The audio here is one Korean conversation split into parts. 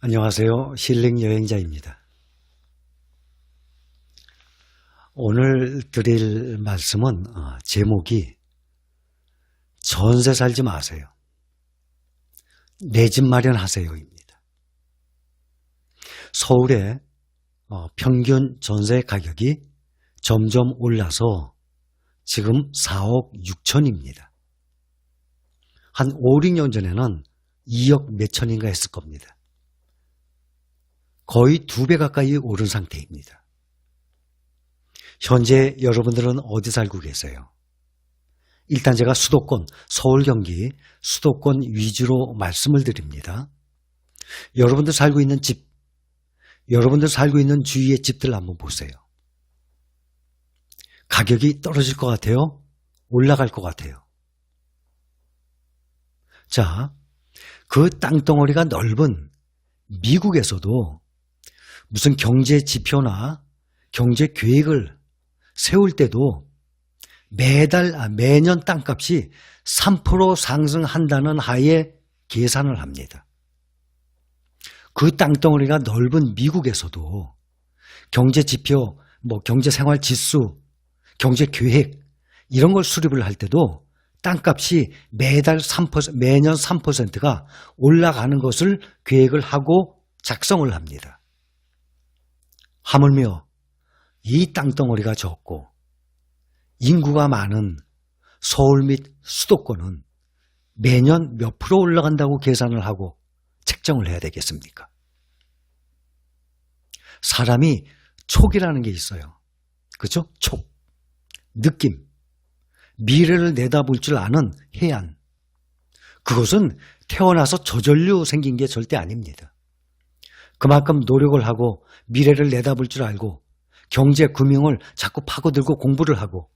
안녕하세요. 힐링 여행자입니다. 오늘 드릴 말씀은 어, 제목이 전세 살지 마세요. 내 집 마련하세요입니다. 서울의 어, 평균 전세 가격이 점점 올라서 지금 4억 6천입니다. 한 5, 6년 전에는 2억 몇천인가 했을 겁니다. 거의 두 배 가까이 오른 상태입니다. 현재 여러분들은 어디 살고 계세요? 일단 제가 수도권, 서울, 경기, 수도권 위주로 말씀을 드립니다. 여러분들 살고 있는 집, 여러분들 살고 있는 주위의 집들 한번 보세요. 가격이 떨어질 것 같아요? 올라갈 것 같아요? 자, 그 땅덩어리가 넓은 미국에서도 무슨 경제 지표나 경제 계획을 세울 때도 매달, 아, 매년 땅값이 3% 상승한다는 하에 계산을 합니다. 그 땅덩어리가 넓은 미국에서도 경제 지표, 뭐 경제 생활 지수, 경제 계획 이런 걸 수립을 할 때도 땅값이 매달 3%, 매년 3%가 올라가는 것을 계획을 하고 작성을 합니다. 하물며 이 땅덩어리가 적고 인구가 많은 서울 및 수도권은 매년 몇 프로 올라간다고 계산을 하고 책정을 해야 되겠습니까? 사람이 촉이라는 게 있어요. 그죠? 촉. 느낌. 미래를 내다볼 줄 아는 해안. 그것은 태어나서 저절로 생긴 게 절대 아닙니다. 그만큼 노력을 하고 미래를 내다볼 줄 알고 경제, 금융을 자꾸 파고들고 공부를 하고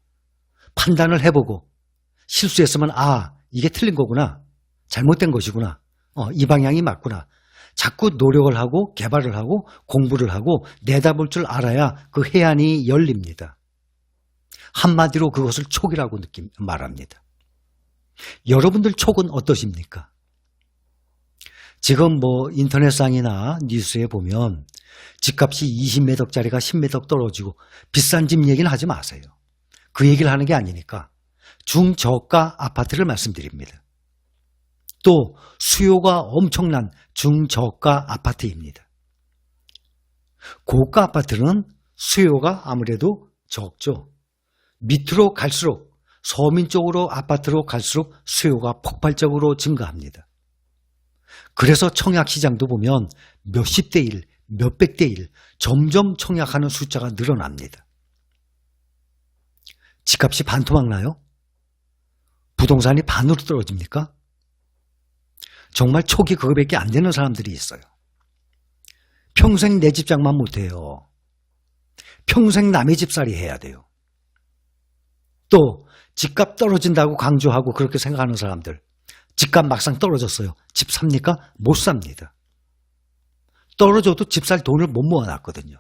판단을 해보고 실수했으면 아, 이게 틀린 거구나. 잘못된 것이구나. 어, 이 방향이 맞구나. 자꾸 노력을 하고 개발을 하고 공부를 하고 내다볼 줄 알아야 그 해안이 열립니다. 한마디로 그것을 촉이라고 느낌, 말합니다. 여러분들 촉은 어떠십니까? 지금 뭐 인터넷상이나 뉴스에 보면 집값이 20매덕짜리가 10매덕 떨어지고 비싼 집 얘기는 하지 마세요. 그 얘기를 하는 게 아니니까 중저가 아파트를 말씀드립니다. 또 수요가 엄청난 중저가 아파트입니다. 고가 아파트는 수요가 아무래도 적죠. 밑으로 갈수록 서민 쪽으로 아파트로 갈수록 수요가 폭발적으로 증가합니다. 그래서 청약 시장도 보면 몇십 대 일, 몇백 대 일, 점점 청약하는 숫자가 늘어납니다. 집값이 반토막 나요? 부동산이 반으로 떨어집니까? 정말 초기 그거밖에 안 되는 사람들이 있어요. 평생 내 집 장만 못해요. 평생 남의 집살이 해야 돼요. 또 집값 떨어진다고 강조하고 그렇게 생각하는 사람들 집값 막상 떨어졌어요. 집 삽니까? 못 삽니다. 떨어져도 집 살 돈을 못 모아놨거든요.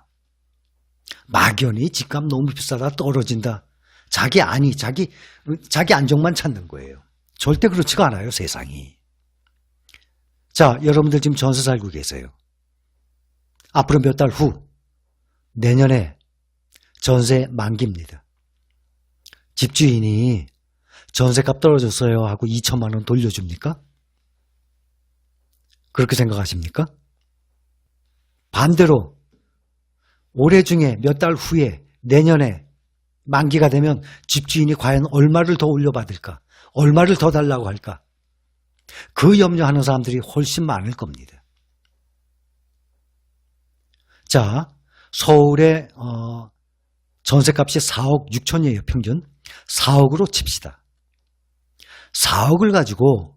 막연히 집값 너무 비싸다 떨어진다. 자기 아니 자기 자기 안정만 찾는 거예요. 절대 그렇지가 않아요 세상이. 자 여러분들 지금 전세 살고 계세요. 앞으로 몇 달 후 내년에 전세 만기입니다. 집주인이 전세값 떨어졌어요 하고 2천만 원 돌려줍니까? 그렇게 생각하십니까? 반대로 올해 중에 몇 달 후에 내년에 만기가 되면 집주인이 과연 얼마를 더 올려받을까? 얼마를 더 달라고 할까? 그 염려하는 사람들이 훨씬 많을 겁니다. 자, 서울의 어, 전세값이 4억 6천이에요, 평균. 4억으로 칩시다. 4억을 가지고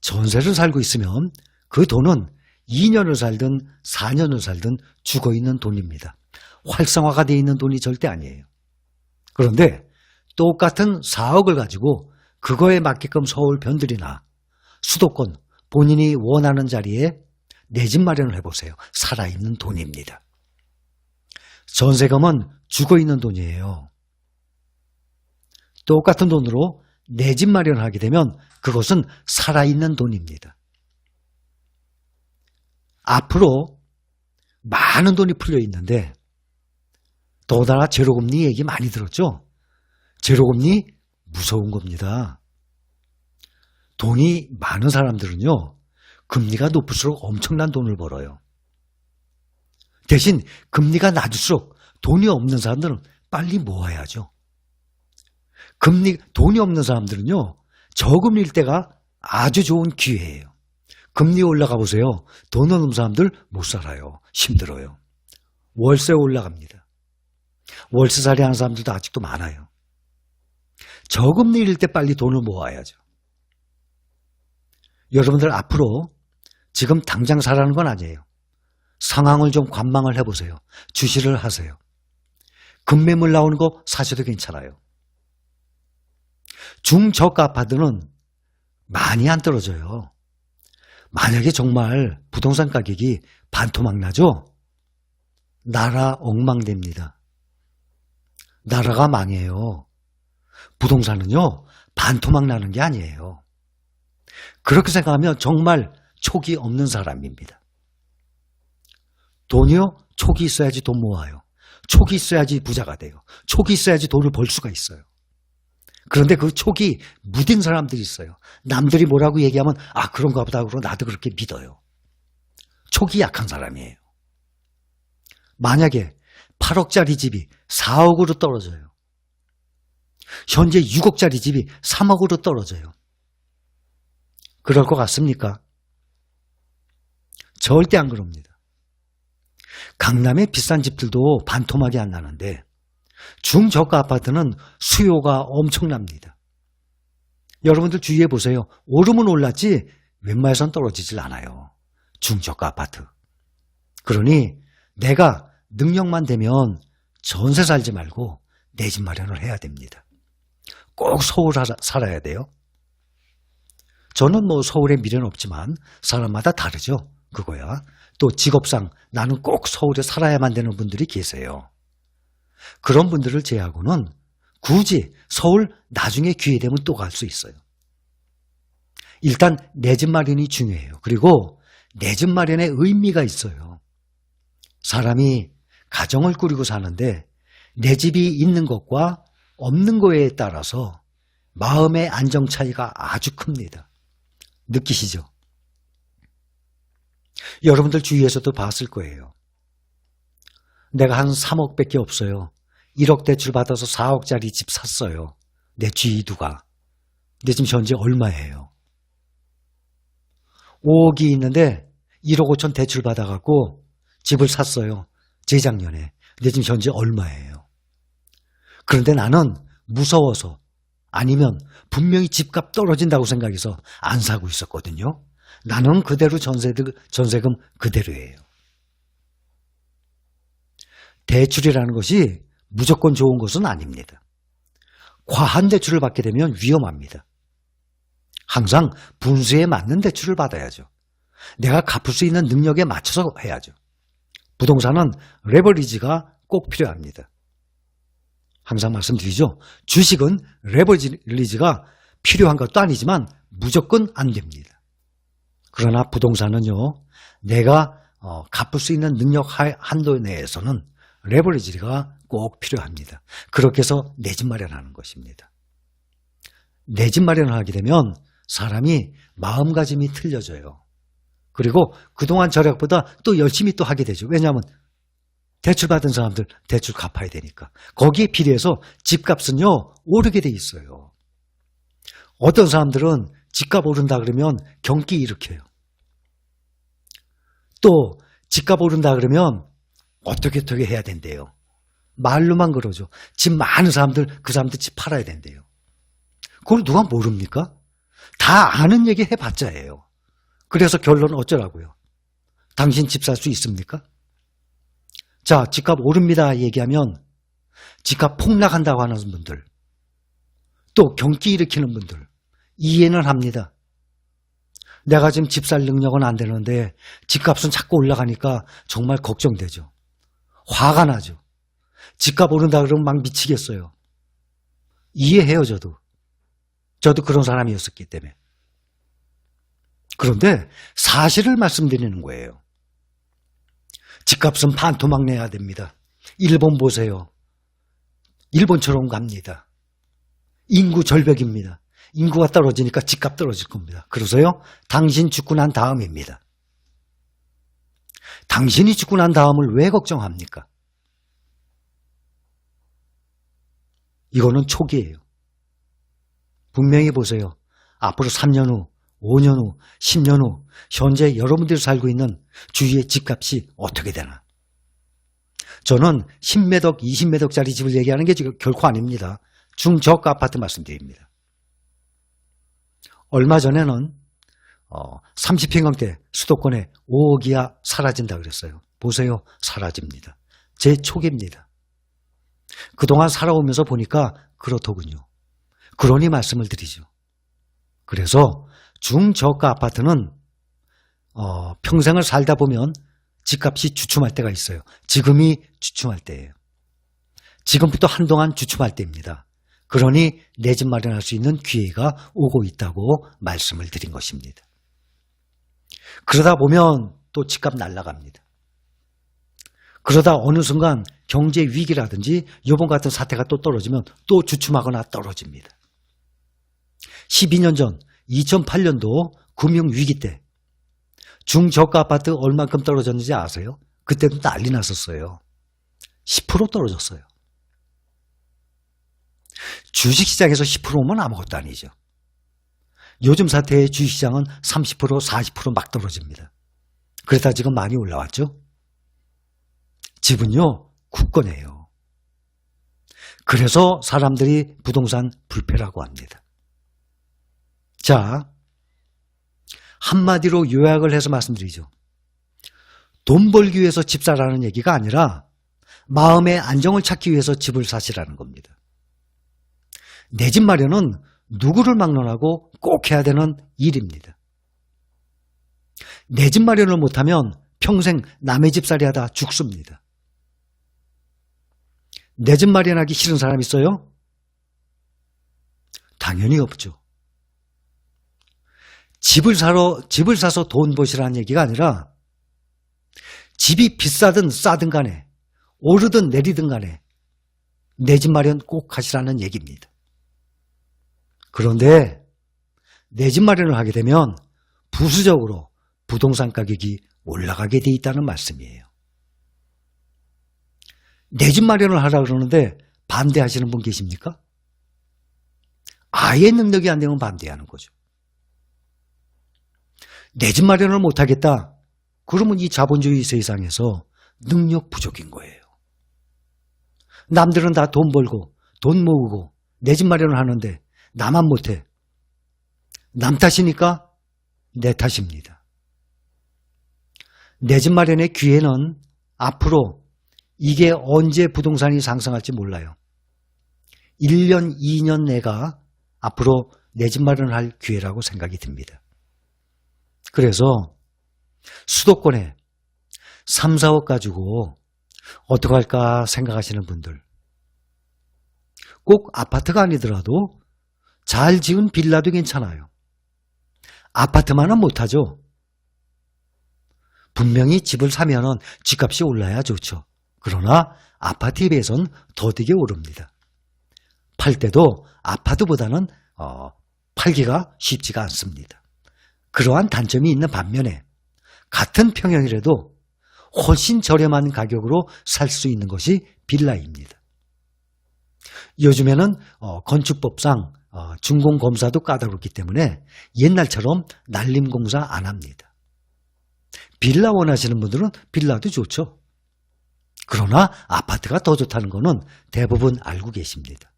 전세를 살고 있으면 그 돈은 2년을 살든 4년을 살든 죽어 있는 돈입니다. 활성화가 되어 있는 돈이 절대 아니에요. 그런데 똑같은 4억을 가지고 그거에 맞게끔 서울 변들이나 수도권 본인이 원하는 자리에 내 집 마련을 해보세요. 살아있는 돈입니다. 전세금은 죽어 있는 돈이에요. 똑같은 돈으로 내 집 마련하게 되면 그것은 살아있는 돈입니다. 앞으로 많은 돈이 풀려 있는데 더더나 제로금리 얘기 많이 들었죠? 제로금리 무서운 겁니다. 돈이 많은 사람들은요, 금리가 높을수록 엄청난 돈을 벌어요. 대신 금리가 낮을수록 돈이 없는 사람들은 빨리 모아야죠. 금리, 돈이 없는 사람들은요, 저금리일 때가 아주 좋은 기회예요. 금리 올라가 보세요. 돈 없는 사람들 못 살아요. 힘들어요. 월세 올라갑니다. 월세살이 하는 사람들도 아직도 많아요. 저금리일 때 빨리 돈을 모아야죠. 여러분들 앞으로 지금 당장 사라는 건 아니에요. 상황을 좀 관망을 해보세요. 주시를 하세요. 금매물 나오는 거 사셔도 괜찮아요. 중저가 아파트는 많이 안 떨어져요. 만약에 정말 부동산 가격이 반토막 나죠? 나라 엉망됩니다. 나라가 망해요. 부동산은요, 반토막 나는 게 아니에요. 그렇게 생각하면 정말 촉이 없는 사람입니다. 돈이요? 촉이 있어야지 돈 모아요. 촉이 있어야지 부자가 돼요. 촉이 있어야지 돈을 벌 수가 있어요. 그런데 그 촉이 무딘 사람들이 있어요. 남들이 뭐라고 얘기하면 아 그런가 보다 그러고 나도 그렇게 믿어요. 촉이 약한 사람이에요. 만약에 8억짜리 집이 4억으로 떨어져요. 현재 6억짜리 집이 3억으로 떨어져요. 그럴 것 같습니까? 절대 안 그럽니다. 강남의 비싼 집들도 반토막이 안 나는데 중저가 아파트는 수요가 엄청납니다. 여러분들 주의해 보세요. 오르면 올랐지 웬만해선 떨어지질 않아요. 중저가 아파트. 그러니 내가 능력만 되면 전세 살지 말고 내 집 마련을 해야 됩니다. 꼭 서울 사- 살아야 돼요. 저는 뭐 서울에 미래는 없지만 사람마다 다르죠. 그거야. 또 직업상 나는 꼭 서울에 살아야만 되는 분들이 계세요. 그런 분들을 제외하고는 굳이 서울 나중에 기회 되면 또 갈 수 있어요. 일단 내 집 마련이 중요해요. 그리고 내 집 마련에 의미가 있어요. 사람이 가정을 꾸리고 사는데 내 집이 있는 것과 없는 거에 따라서 마음의 안정 차이가 아주 큽니다. 느끼시죠? 여러분들 주위에서도 봤을 거예요. 내가 한 3억밖에 없어요. 1억 대출 받아서 4억짜리 집 샀어요. 내 쥐두가. 근데 지금 현재 얼마예요? 5억이 있는데 1억 5천 대출 받아갖고 집을 샀어요. 재작년에. 근데 지금 현재 얼마예요? 그런데 나는 무서워서 아니면 분명히 집값 떨어진다고 생각해서 안 사고 있었거든요. 나는 그대로 전세금, 전세금 그대로예요. 대출이라는 것이 무조건 좋은 것은 아닙니다. 과한 대출을 받게 되면 위험합니다. 항상 분수에 맞는 대출을 받아야죠. 내가 갚을 수 있는 능력에 맞춰서 해야죠. 부동산은 레버리지가 꼭 필요합니다. 항상 말씀드리죠. 주식은 레버리지가 필요한 것도 아니지만 무조건 안 됩니다. 그러나 부동산은요, 내가 어, 갚을 수 있는 능력 하- 한도 내에서는 레버리지가 꼭 필요합니다. 그렇게 해서 내 집 마련하는 것입니다. 내 집 마련을 하게 되면 사람이 마음가짐이 틀려져요. 그리고 그동안 절약보다 또 열심히 또 하게 되죠. 왜냐하면 대출 받은 사람들 대출 갚아야 되니까. 거기에 비례해서 집값은요, 오르게 돼 있어요. 어떤 사람들은 집값 오른다 그러면 경기 일으켜요. 또 집값 오른다 그러면 어떻게 어떻게 해야 된대요. 말로만 그러죠. 집 많은 사람들 그 사람들 집 팔아야 된대요. 그걸 누가 모릅니까? 다 아는 얘기 해봤자예요. 그래서 결론 어쩌라고요? 당신 집 살 수 있습니까? 자, 집값 오릅니다 얘기하면 집값 폭락한다고 하는 분들 또 경기 일으키는 분들 이해는 합니다. 내가 지금 집 살 능력은 안 되는데 집값은 자꾸 올라가니까 정말 걱정되죠. 화가 나죠. 집값 오른다 그러면 막 미치겠어요. 이해해요, 저도. 저도 그런 사람이었었기 때문에. 그런데 사실을 말씀드리는 거예요. 집값은 반토막 내야 됩니다. 일본 보세요. 일본처럼 갑니다. 인구 절벽입니다. 인구가 떨어지니까 집값 떨어질 겁니다. 그러세요? 당신 죽고 난 다음입니다. 당신이 죽고 난 다음을 왜 걱정합니까? 이거는 초기예요. 분명히 보세요. 앞으로 3년 후, 5년 후, 10년 후, 현재 여러분들이 살고 있는 주위의 집값이 어떻게 되나. 저는 10매덕, 20매덕짜리 집을 얘기하는 게 지금 결코 아닙니다. 중저가 아파트 말씀드립니다. 얼마 전에는 어, 30평형대 수도권에 5억 이하 사라진다 그랬어요. 보세요. 사라집니다. 제 초기입니다. 그동안 살아오면서 보니까 그렇더군요. 그러니 말씀을 드리죠. 그래서 중저가 아파트는 어, 평생을 살다 보면 집값이 주춤할 때가 있어요. 지금이 주춤할 때예요. 지금부터 한동안 주춤할 때입니다. 그러니 내 집 마련할 수 있는 기회가 오고 있다고 말씀을 드린 것입니다. 그러다 보면 또 집값 날라갑니다. 그러다 어느 순간 경제 위기라든지 요번 같은 사태가 또 떨어지면 또 주춤하거나 떨어집니다. 12년 전 2008년도 금융위기 때 중저가 아파트 얼만큼 떨어졌는지 아세요? 그때도 난리 났었어요. 10% 떨어졌어요. 주식시장에서 10%면 아무것도 아니죠. 요즘 사태의 주식시장은 30% 40%막 떨어집니다. 그러다 지금 많이 올라왔죠? 집은요, 굳건해요. 그래서 사람들이 부동산 불패라고 합니다. 자, 한마디로 요약을 해서 말씀드리죠. 돈 벌기 위해서 집 사라는 얘기가 아니라 마음의 안정을 찾기 위해서 집을 사시라는 겁니다. 내 집 마련은 누구를 막론하고 꼭 해야 되는 일입니다. 내 집 마련을 못하면 평생 남의 집살이 하다 죽습니다. 내 집 마련하기 싫은 사람 있어요? 당연히 없죠. 집을 사러, 집을 사서 돈 버시라는 얘기가 아니라 집이 비싸든 싸든 간에 오르든 내리든 간에 내 집 마련 꼭 하시라는 얘기입니다. 그런데 내 집 마련을 하게 되면 부수적으로 부동산 가격이 올라가게 돼 있다는 말씀이에요. 내 집 마련을 하라 그러는데 반대하시는 분 계십니까? 아예 능력이 안 되면 반대하는 거죠. 내 집 마련을 못 하겠다. 그러면 이 자본주의 세상에서 능력 부족인 거예요. 남들은 다 돈 벌고 돈 모으고 내 집 마련을 하는데 나만 못해. 남 탓이니까 내 탓입니다. 내 집 마련의 기회는 앞으로 이게 언제 부동산이 상승할지 몰라요. 1년, 2년 내가 앞으로 내 집 마련할 기회라고 생각이 듭니다. 그래서 수도권에 3, 4억 가지고 어떻게 할까 생각하시는 분들 꼭 아파트가 아니더라도 잘 지은 빌라도 괜찮아요. 아파트만은 못하죠. 분명히 집을 사면은 집값이 올라야 좋죠. 그러나 아파트에 비해서는 더디게 오릅니다. 팔 때도 아파트보다는 어, 팔기가 쉽지가 않습니다. 그러한 단점이 있는 반면에 같은 평형이라도 훨씬 저렴한 가격으로 살 수 있는 것이 빌라입니다. 요즘에는 어, 건축법상 어, 준공검사도 까다롭기 때문에 옛날처럼 날림공사 안 합니다. 빌라 원하시는 분들은 빌라도 좋죠. 그러나 아파트가 더 좋다는 것은 대부분 알고 계십니다.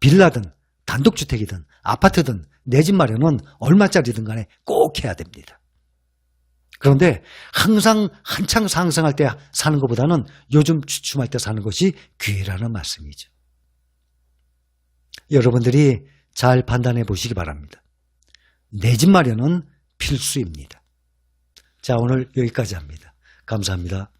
빌라든 단독주택이든 아파트든 내 집 마련은 얼마짜리든 간에 꼭 해야 됩니다. 그런데 항상 한창 상승할 때 사는 것보다는 요즘 주춤할 때 사는 것이 기회라는 말씀이죠. 여러분들이 잘 판단해 보시기 바랍니다. 내 집 마련은 필수입니다. 자, 오늘 여기까지 합니다. 감사합니다.